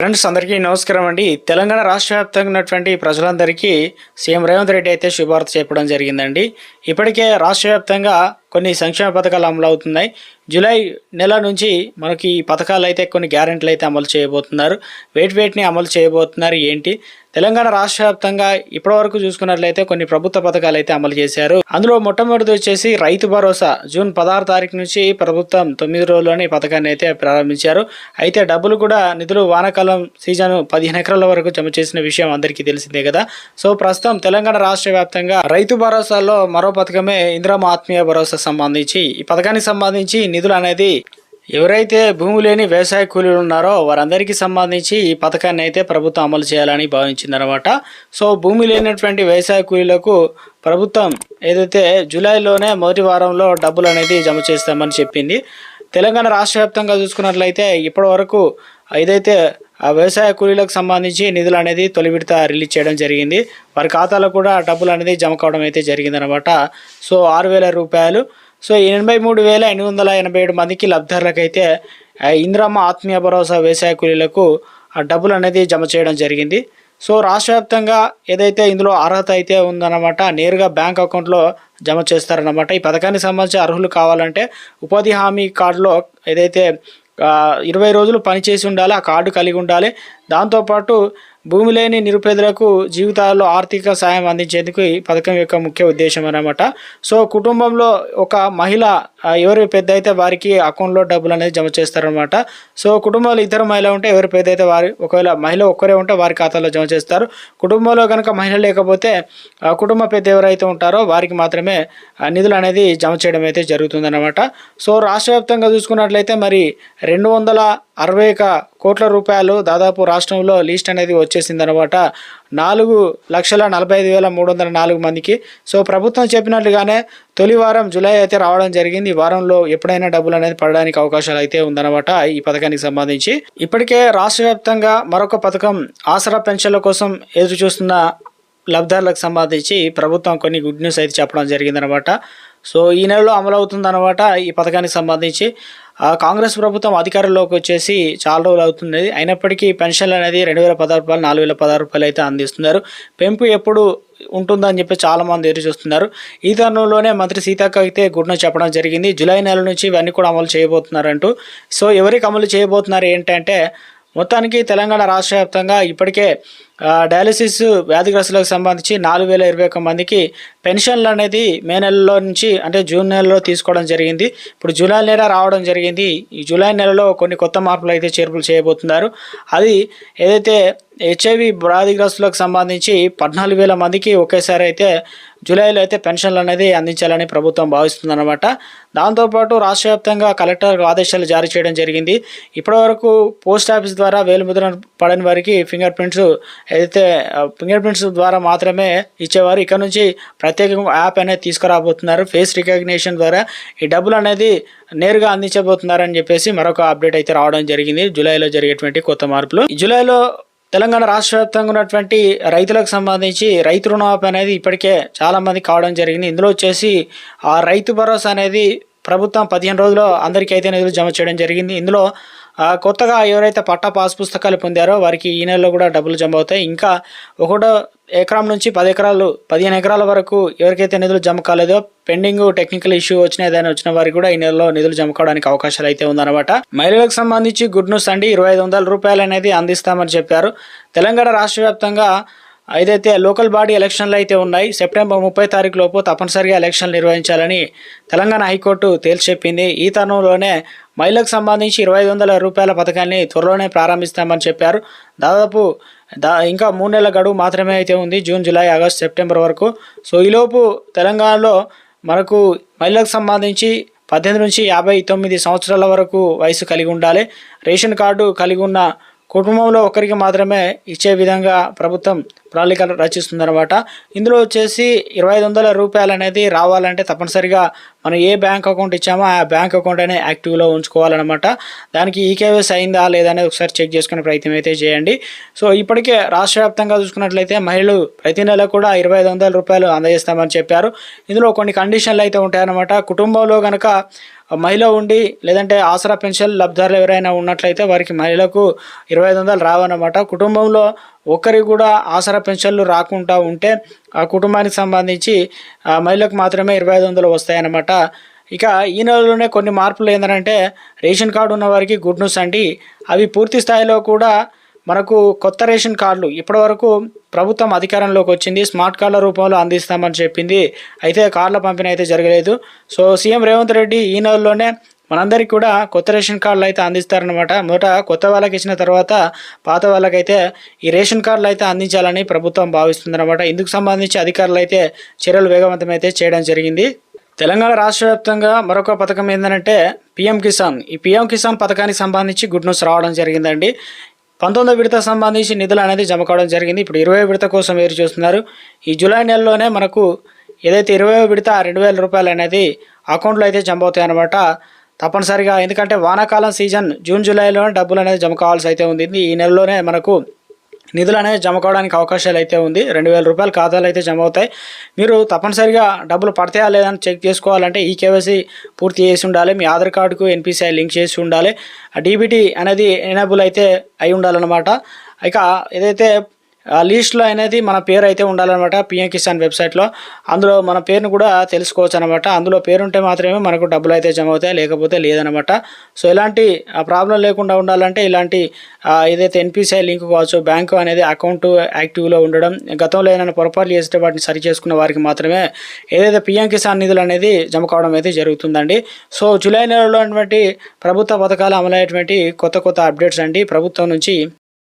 Friends అందరికీ నమస్కారం అండి. తెలంగాణ రాష్ట్ర వ్యాప్తంగా ఉన్నటువంటి ప్రజలందరికీ సీఎం రేవంత్ రెడ్డి అయితే శుభార్త చెప్పడం జరిగిందండి. ఇప్పటికే రాష్ట్ర వ్యాప్తంగా కొన్ని సంక్షేమ పథకాలు అమలు అవుతున్నాయి. జూలై నెల నుంచి మనకి ఈ పథకాలు అయితే కొన్ని గ్యారెంటీలు అయితే అమలు చేయబోతున్నారు. వెయిట్ వేటిని అమలు చేయబోతున్నారు ఏంటి? తెలంగాణ రాష్ట్ర వ్యాప్తంగా ఇప్పటివరకు చూసుకున్నట్లయితే కొన్ని ప్రభుత్వ పథకాలు అయితే అమలు చేశారు. అందులో మొట్టమొదటి వచ్చేసి రైతు భరోసా. జూన్ పదహారు తారీఖు నుంచి ప్రభుత్వం తొమ్మిది రోజుల్లోనే ఈ పథకాన్ని అయితే ప్రారంభించారు. అయితే డబ్బులు కూడా నిధులు వానాకాలం సీజన్ పదిహేను ఎకరాల వరకు జమ చేసిన విషయం అందరికీ తెలిసిందే కదా. సో ప్రస్తుతం తెలంగాణ రాష్ట్ర వ్యాప్తంగా రైతు భరోసాలో మరో పథకమే ఇందిరామ ఆత్మీయ భరోసా సంబంధించి ఈ పథకానికి సంబంధించి నిధులు అనేది ఎవరైతే భూమి లేని వ్యవసాయ కూలీలు ఉన్నారో వారందరికీ సంబంధించి ఈ పథకాన్ని అయితే ప్రభుత్వం అమలు చేయాలని భావించిందనమాట సో భూమి లేనటువంటి వ్యవసాయ కూలీలకు ప్రభుత్వం ఏదైతే జూలైలోనే మొదటి వారంలో డబ్బులు అనేది జమ చేస్తామని చెప్పింది. తెలంగాణ రాష్ట్ర వ్యాప్తంగా చూసుకున్నట్లయితే ఇప్పటి వరకు ఏదైతే ఆ వ్యవసాయ కూలీలకు సంబంధించి నిధులు అనేది తొలి విడత రిలీజ్ చేయడం జరిగింది. వారి ఖాతాలో కూడా డబ్బులు అనేది జమ కావడం అయితే జరిగిందనమాట సో ఆరు వేల రూపాయలు. సో ఎనభై మూడు వేల ఎనిమిది వందల ఎనభై ఏడు మందికి లబ్ధిదారులకైతే అయితే ఇందిరమ్మ ఆత్మీయ భరోసా వ్యవసాయ కూలీలకు ఆ డబ్బులు అనేది జమ చేయడం జరిగింది. సో రాష్ట్ర వ్యాప్తంగా ఏదైతే ఇందులో అర్హత అయితే ఉందన్నమాట నేరుగా బ్యాంక్ అకౌంట్లో జమ చేస్తారన్నమాట. ఈ పథకానికి సంబంధించి అర్హులు కావాలంటే ఉపాధి హామీ కార్డులో ఏదైతే ఇరవై రోజులు పనిచేసి ఉండాలి ఆ కార్డు కలిగి ఉండాలి. దాంతోపాటు భూమి లేని నిరుపేదలకు జీవితాల్లో ఆర్థిక సాయం అందించేందుకు ఈ పథకం యొక్క ముఖ్య ఉద్దేశం అనమాట సో కుటుంబంలో ఒక మహిళ ఎవరు పెద్ద అయితే వారికి అకౌంట్లో డబ్బులు అనేది జమ చేస్తారనమాట సో కుటుంబంలో ఇద్దరు మహిళ ఉంటే ఎవరు పెద్ద అయితే వారి ఒకవేళ మహిళ ఒక్కరే ఉంటే వారి ఖాతాలో జమ చేస్తారు. కుటుంబంలో కనుక మహిళ లేకపోతే కుటుంబ పెద్ద ఎవరైతే ఉంటారో వారికి మాత్రమే నిధులు అనేది జమ చేయడం అయితే జరుగుతుందన్నమాట. సో రాష్ట్ర వ్యాప్తంగా చూసుకున్నట్లయితే మరి రెండు వందల అరవై ఒక కోట్ల రూపాయలు దాదాపు రాష్ట్రంలో లిస్ట్ అనేది వచ్చేసింది అనమాట నాలుగు లక్షల నలభై ఐదు వేల మూడు వందల నాలుగు మందికి. సో ప్రభుత్వం చెప్పినట్లుగానే తొలి వారం జూలై అయితే రావడం జరిగింది. ఈ వారంలో ఎప్పుడైనా డబ్బులు అనేది పడడానికి అవకాశాలు అయితే ఉందన్నమాట ఈ పథకానికి సంబంధించి. ఇప్పటికే రాష్ట్ర వ్యాప్తంగా మరొక పథకం ఆసరా పెన్షన్ల కోసం ఎదురు చూస్తున్న లబ్ధారులకు సంబంధించి ప్రభుత్వం కొన్ని గుడ్ న్యూస్ అయితే చెప్పడం జరిగిందనమాట సో ఈ నెలలో అమలవుతుందన్నమాట ఈ పథకానికి సంబంధించి. కాంగ్రెస్ ప్రభుత్వం అధికారంలోకి వచ్చేసి చాలా రోజులు అవుతుంది అయినప్పటికీ పెన్షన్లు అనేది రెండు వేల పదహారు రూపాయలు నాలుగు వేల పదహారు రూపాయలు అయితే అందిస్తున్నారు. పెంపు ఎప్పుడు ఉంటుందని చెప్పి చాలా మంది ఎదురు చూస్తున్నారు. ఈ తరుణంలోనే మంత్రి సీతక్క అయితే గుడ్న చెప్పడం జరిగింది. జూలై నెల నుంచి ఇవన్నీ కూడా అమలు చేయబోతున్నారంటూ. సో ఎవరికి అమలు చేయబోతున్నారు ఏంటంటే మొత్తానికి తెలంగాణ రాష్ట్ర వ్యాప్తంగా ఇప్పటికే డయాలసిస్ వ్యాధిగ్రస్తులకు సంబంధించి నాలుగు వేల ఇరవై ఒక్క మందికి పెన్షన్లు అనేది మే నెలలో నుంచి అంటే జూన్ నెలలో తీసుకోవడం జరిగింది. ఇప్పుడు జూలై నెల రావడం జరిగింది. ఈ జూలై నెలలో కొన్ని కొత్త మార్పులు అయితే చేర్పులు చేయబోతున్నారు. అది ఏదైతే హెచ్ఐవి వ్యాధిగ్రస్తులకు సంబంధించి పద్నాలుగు వేల మందికి ఒకేసారి అయితే జూలైలో అయితే పెన్షన్లు అనేది అందించాలని ప్రభుత్వం భావిస్తుందన్నమాట. దాంతోపాటు రాష్ట్ర వ్యాప్తంగా కలెక్టర్ ఆదేశాలు జారీ చేయడం జరిగింది. ఇప్పటివరకు పోస్ట్ ఆఫీస్ ద్వారా వేలుముద్ర పడని వారికి ఫింగర్ ప్రింట్స్ ఏదైతే ఫింగర్ ప్రింట్స్ ద్వారా మాత్రమే ఇచ్చేవారు. ఇక్కడ నుంచి ప్రత్యేకంగా యాప్ అనేది తీసుకురాబోతున్నారు. ఫేస్ రికగ్నిషన్ ద్వారా ఈ డబ్బులు అనేది నేరుగా అందించబోతున్నారని చెప్పేసి మరొక అప్డేట్ అయితే రావడం జరిగింది. జూలైలో జరిగేటువంటి కొత్త మార్పులు. ఈ జూలైలో తెలంగాణ రాష్ట్ర వ్యాప్తంగా ఉన్నటువంటి రైతులకు సంబంధించి రైతు రుణమాఫీ అనేది ఇప్పటికే చాలామంది కావడం జరిగింది. ఇందులో వచ్చేసి ఆ రైతు భరోసా అనేది ప్రభుత్వం పదిహేను రోజుల్లో అందరికీ అయితే నిధులు జమ చేయడం జరిగింది. ఇందులో కొత్తగా ఎవరైతే పట్టా పాస్ పుస్తకాలు పొందారో వారికి ఈ నెలలో కూడా డబ్బులు జమ అవుతాయి. ఇంకా ఒకటో ఎకరం నుంచి పది ఎకరాలు పదిహేను ఎకరాల వరకు ఎవరికైతే నిధులు జమ కాలేదో పెండింగ్ టెక్నికల్ ఇష్యూ వచ్చిన ఏదైనా వచ్చిన వారికి కూడా ఈ నెలలో నిధులు జమ కావడానికి అవకాశాలు అయితే ఉందన్నమాట. మహిళలకు సంబంధించి గుడ్ న్యూస్ అండి. ఇరవై ఐదు వందల రూపాయలు అనేది అందిస్తామని చెప్పారు. తెలంగాణ రాష్ట్ర వ్యాప్తంగా ఏదైతే లోకల్ బాడీ ఎలక్షన్లు అయితే ఉన్నాయి. సెప్టెంబర్ ముప్పై తారీఖు లోపు తప్పనిసరిగా ఎలక్షన్లు నిర్వహించాలని తెలంగాణ హైకోర్టు తేల్చి చెప్పింది ఈ తరుణంలోనే మహిళలకు సంబంధించి ఇరవై ఐదు వందల రూపాయల పథకాన్ని త్వరలోనే ప్రారంభిస్తామని చెప్పారు. దాదాపు దా ఇంకా మూడు నెలల గడువు మాత్రమే అయితే ఉంది. జూన్ జూలై ఆగస్ట్ సెప్టెంబర్ వరకు. సో ఈలోపు తెలంగాణలో మనకు మహిళలకు సంబంధించి పద్దెనిమిది నుంచి యాభై తొమ్మిది సంవత్సరాల వరకు వయసు కలిగి ఉండాలి. రేషన్ కార్డు కలిగి ఉన్న కుటుంబంలో ఒకరికి మాత్రమే ఇచ్చే విధంగా ప్రభుత్వం ప్రణాళిక రచిస్తుందనమాట ఇందులో వచ్చేసి ఇరవై ఐదు వందల రూపాయలు అనేది రావాలంటే తప్పనిసరిగా మనం ఏ బ్యాంక్ అకౌంట్ ఇచ్చామో ఆ బ్యాంక్ అకౌంట్ అనేది యాక్టివ్లో ఉంచుకోవాలన్నమాట. దానికి ఈకేవైస్ అయిందా లేదా అనేది ఒకసారి చెక్ చేసుకునే ప్రయత్నం అయితే చేయండి. సో ఇప్పటికే రాష్ట్ర వ్యాప్తంగా చూసుకున్నట్లయితే మహిళలు ప్రతి నెల కూడా ఇరవై ఐదు వందల రూపాయలు అందజేస్తామని చెప్పారు. ఇందులో కొన్ని కండిషన్లు అయితే ఉంటాయన్నమాట. కుటుంబంలో కనుక మహిళ ఉండి లేదంటే ఆసరా పెన్షన్ లబ్ధారులు ఎవరైనా ఉన్నట్లయితే వారికి మహిళలకు ఇరవై ఐదు వందలు రావన్నమాట. కుటుంబంలో ఒక్కరికి కూడా ఆసరా పెన్షన్లు రాకుండా ఉంటే ఆ కుటుంబానికి సంబంధించి మహిళలకు మహిళకు మాత్రమే ఇరవై ఐదు వందలు వస్తాయన్నమాట. ఇక ఈ నెలలోనే కొన్ని మార్పులు ఏంటంటే రేషన్ కార్డు ఉన్న వారికి గుడ్ న్యూస్ అండి. అవి పూర్తి స్థాయిలో కూడా మనకు కొత్త రేషన్ కార్డులు ఇప్పటివరకు ప్రభుత్వం అధికారంలోకి వచ్చింది. స్మార్ట్ కార్డుల రూపంలో అందిస్తామని చెప్పింది. అయితే కార్డుల పంపిణీ అయితే జరగలేదు. సో సీఎం రేవంత్ రెడ్డి ఈ నెలలోనే మనందరికీ కూడా కొత్త రేషన్ కార్డులు అయితే అందిస్తారనమాట మొదట కొత్త వాళ్ళకి ఇచ్చిన తర్వాత పాత వాళ్ళకైతే ఈ రేషన్ కార్డులు అయితే అందించాలని ప్రభుత్వం భావిస్తుందన్నమాట. ఇందుకు సంబంధించి అధికారులు అయితే చర్యలు వేగవంతం అయితే చేయడం జరిగింది. తెలంగాణ రాష్ట్ర వ్యాప్తంగా మరొక పథకం ఏంటంటే పిఎం కిసాన్. ఈ పిఎం కిసాన్ పథకానికి సంబంధించి గుడ్ న్యూస్ రావడం జరిగిందండి. పంతొమ్మిదో విడత సంబంధించి నిధులు అనేది జమ కావడం జరిగింది. ఇప్పుడు ఇరవై విడత కోసం ఎదురు చూస్తున్నారు. ఈ జూలై నెలలోనే మనకు ఏదైతే ఇరవై విడత రెండు వేల రూపాయలు అనేది అకౌంట్లో అయితే జమ అవుతాయి అనమాట తప్పనిసరిగా. ఎందుకంటే వానాకాలం సీజన్ జూన్ జూలైలోనే డబ్బులు అనేది జమ కావాల్సి అయితే ఉంది. ఈ నెలలోనే మనకు నిధులు అనేది జమ కావడానికి అవకాశాలు అయితే ఉంది. రెండు వేల రూపాయల ఖాతాలు అయితే జమ అవుతాయి. మీరు తప్పనిసరిగా డబ్బులు పడతాయా లేదని చెక్ చేసుకోవాలంటే ఈ కేవైసీ పూర్తి చేసి ఉండాలి. మీ ఆధార్ కార్డుకు ఎన్పిసిఐ లింక్ చేసి ఉండాలి. డీబీటీ అనేది ఎనేబుల్ అయితే అయి ఉండాలన్నమాట. ఇక ఏదైతే లిస్ట్లో అనేది మన పేరు అయితే ఉండాలన్నమాట పిఎం కిసాన్ వెబ్సైట్లో. అందులో మన పేరును కూడా తెలుసుకోవచ్చు అనమాట అందులో పేరు ఉంటే మాత్రమే మనకు డబ్బులు అయితే జమ అవుతాయి లేకపోతే లేదనమాట సో ఇలాంటి ప్రాబ్లం లేకుండా ఉండాలంటే ఇలాంటి ఏదైతే ఎన్పిసిఐ లింక్ కావచ్చు బ్యాంకు అనేది అకౌంట్ యాక్టివ్లో ఉండడం గతంలో ఏదైనా పొరపాట్లు చేస్తే వాటిని సరి చేసుకున్న వారికి మాత్రమే ఏదైతే పిఎం కిసాన్ నిధులు అనేది జమ కావడం అయితే జరుగుతుందండి. సో జూలై నెలలో ప్రభుత్వ పథకాలు అమలయ్యేటువంటి కొత్త కొత్త అప్డేట్స్ అండి. ప్రభుత్వం నుంచి